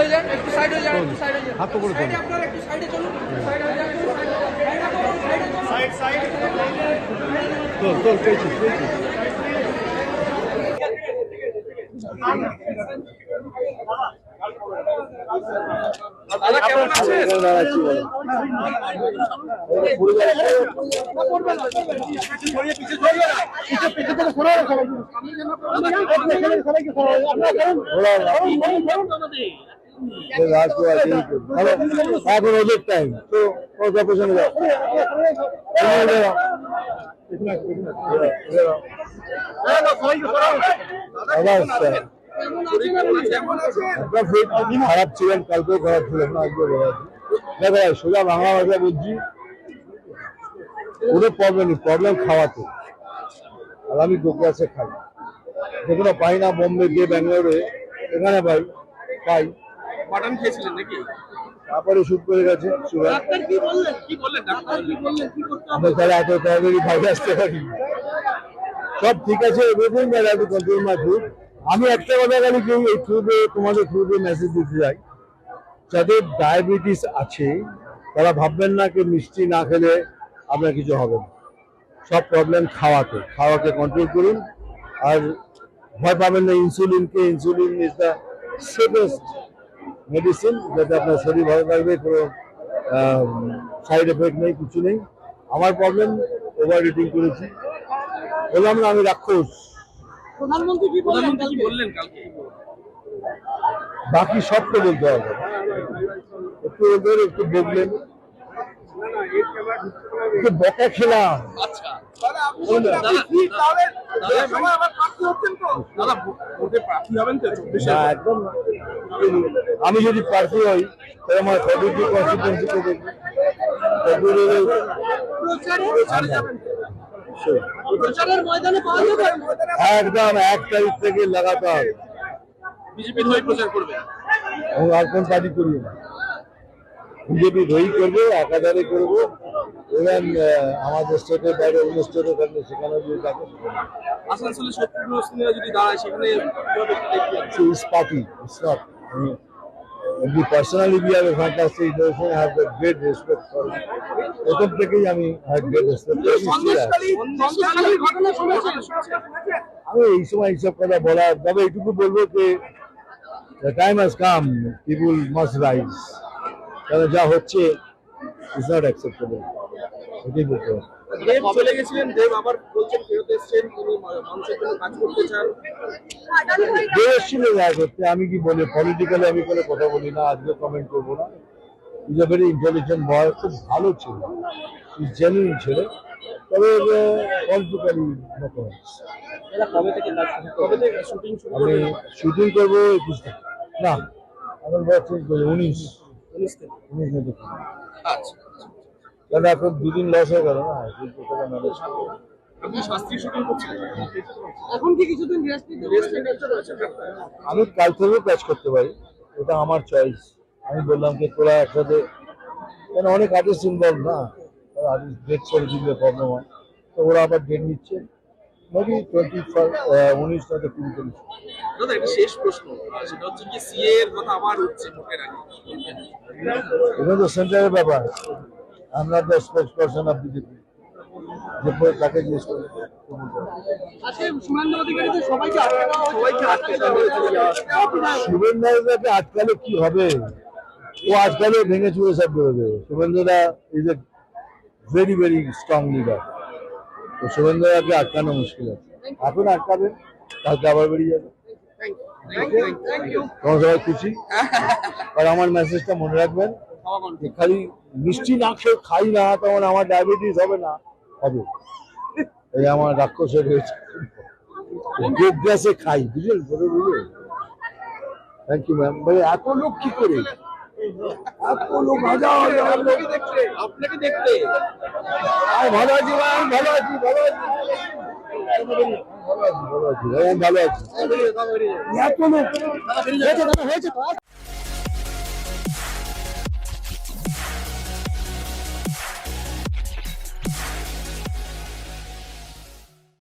হয়ে যান একটু সাইড হয়ে যান একটু সাইড হয়ে যান। হাত পকড়ে সাইডে আপনারা একটু সাইডে চলুন। সাইড হয়ে যান সাইড সাইড চল চল পেয়েছি পেয়েছি দাদা কেমন আছেন? ঘোরা খারাপ ছিলেন, কালকেও খারাপ ছিলেন, আজকেও খারাপ দেখা যায় সোজা বাংলা ভাষা বলছি কোনো প্রবলেম নেই প্রবলেম খাওয়াতে। আর আমি গোগ্রাসে খাই। যেগুলো পাই না, বোম্বে, গিয়ে ব্যাঙ্গালোরে। এখানে পাই পাই। খেয়েছিলেন নাকি? তারপরে করে গেছে সুগার ডাক্তার কি বললেন? কি বললেন? ডাক্তার কি বললেন কি করতে হবে আমরা তাহলে এত তাড়াতাড়ি বাইরে আসতে পারি সব ঠিক আছে everything that have to control my food আমি একটা কথা খালি কেউ এই থ্রুতে তোমাদের থ্রুতে মেসেজ দিতে চাই। যাদের ডায়াবেটিস আছে তারা ভাববেন না কি মিষ্টি না খেলে আপনার কিছু হবে না। সব প্রবলেম খাওয়াতে খাওয়াকে কন্ট্রোল করুন। আর ভয় পাবেন না ইনসুলিনকে insulin is the safest medicine যাতে আপনার শরীর ভালো থাকবে কোনো সাইড এফেক্ট নেই কিছু নেই। আমার প্রবলেম ওভার ইটিং করেছি। বললাম না আমি রাক্ষস। প্রধানমন্ত্রী কি বললেন? কি বললেন কালকে? বাকি সব তো বলতে হবে। একটু ওদের একটু বললেন। একটু বকা খেলাম। আচ্ছা। একদম। আমি যদি প্রার্থী হই তাহলে আমার কনস্টিটুয়েন্সি একদম এক তারিখ থেকে লাগাতার বিজেপির হয়ে প্রচার করবেন আমি আর কোন পার্টি করি না। বিজেপি ধরি করব একাধারে করব। এবং আমাদের স্টেটের বাইরে অন্য স্টেটে থাকলে সেখানে যদি থাকে আসানসোলে শত্রুঘ্ন দাঁড়ায় সেখানে him. প্রথম থেকেই আমি এই সময় এইসব কথা বলার তবে এইটুকু বলব যে the time has come people must rise কারণ যা হচ্ছে is not acceptable এটাই বলতে দেব চলে গেছিলেন দেব আবার বলছেন ফেরত এসছেন তিনি মানুষের জন্য কাজ করতে চান। দেখা করতে আমি কি বলি পলিটিক্যালি আমি কোনো কথা বলি না আজকে কমেন্ট করব না। Is a very intelligent boy খুব ভালো ছিল জেনুইন ছিল। তবে পলিটিক্যালি আমি শুটিং করব একুশ না আমার বয়স উনিশ। উনিশ উনিশ আচ্ছা। কারণ এখন দুদিন লস হয়ে গেল না? ম্যানেজ আমি কাল থেকেও কাজ করতে পারি। এটা আমার চয়েস আমি বললাম যে তোরা একসাথে কেন অনেক আর্টিস্ট ইনভলভ না? আর্টিস্ট ডেট করে দিলে প্রবলেম হয়। তো ওরা আবার ডেট নিচ্ছে। মেবি টোয়েন্টি ফাইভ উনিশ নয়তো কুড়ি চল্লিশ দাদা একটা শেষ প্রশ্ন। সেটা হচ্ছে কি সিএ এর কথা আবার উঠছে ভোটের আগে। এটা তো সেন্টারের ব্যাপার। আমরা তো স্পোক্স পার্সন অফ বিজেপি যে তাকে জিজ্ঞেস করি শুভেন্দুদাকে আটকালে কি হবে? ও আজকালে ভেঙে চুড়ে সব is a very very strong leader তো আটকানো মুশকিল আছে। এখন আটকাবেন কালকে আবার বেরিয়ে যাবে তোমার সবাই খুশি? আর আমার মেসেজটা মনে রাখবেন। খালি মিষ্টি না খেয়ে খাই না তখন আমার ডায়াবেটিস হবে না। হবে। এই আমার রাক্ষসের গ্যাসে খাই বুঝলেন? বলে বুঝলেন থ্যাংক ইউ ম্যাম এত লোক কি করে? এত লোক হাজার হাজার লোক আপনাকে দেখতে ভালো আছি ভালো আছি ভালো আছি ভালো আছি। ভালো আছি এত লোক। হয়েছে।